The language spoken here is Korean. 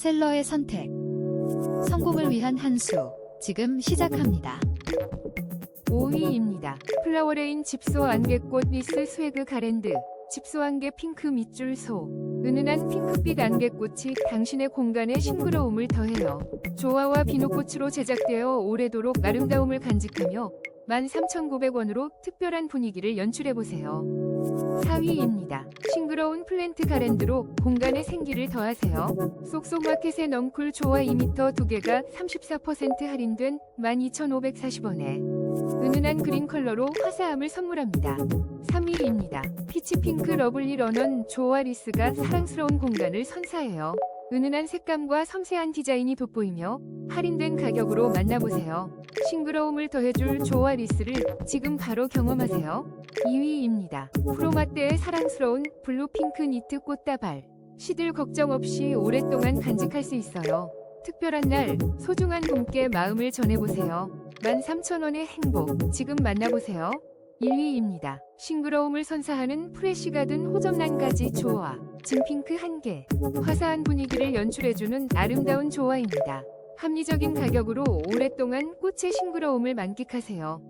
셀러의 선택. 성공을 위한 한 수. 지금 시작합니다. 5위입니다. 플라워레인 집소 안개꽃 리스 스웨그 가랜드 집소 안개 핑크 밑줄 소 은은한 핑크빛 안개꽃이 당신의 공간에 싱그러움을 더해요. 조화와 비누꽃으로 제작되어 오래도록 아름다움을 간직하며 13,900원으로 특별한 분위기를 연출해보세요. 4위입니다. 싱그러운 플랜트 가랜드로 공간에 생기를 더하세요. 쏙쏙마켓의 넝쿨 조화 2m 2개가 34% 할인된 12,540원에 은은한 그린 컬러로 화사함을 선물합니다. 3위입니다. 피치핑크 러블리 런원 조아리스가 사랑스러운 공간을 선사해요. 은은한 색감과 섬세한 디자인이 돋보이며 할인된 가격으로 만나보세요. 싱그러움을 더해줄 조아리스를 지금 바로 경험하세요. 2위입니다. 프로마떼의 사랑스러운 블루핑크 니트 꽃다발. 시들 걱정 없이 오랫동안 간직할 수 있어요. 특별한 날 소중한 분께 마음을 전해보세요. 13,000원의 행복 지금 만나보세요. 1위입니다. 싱그러움을 선사하는 프레쉬가 든 호접란까지 조화. 진핑크 1개. 화사한 분위기를 연출해주는 아름다운 조화입니다. 합리적인 가격으로 오랫동안 꽃의 싱그러움을 만끽하세요.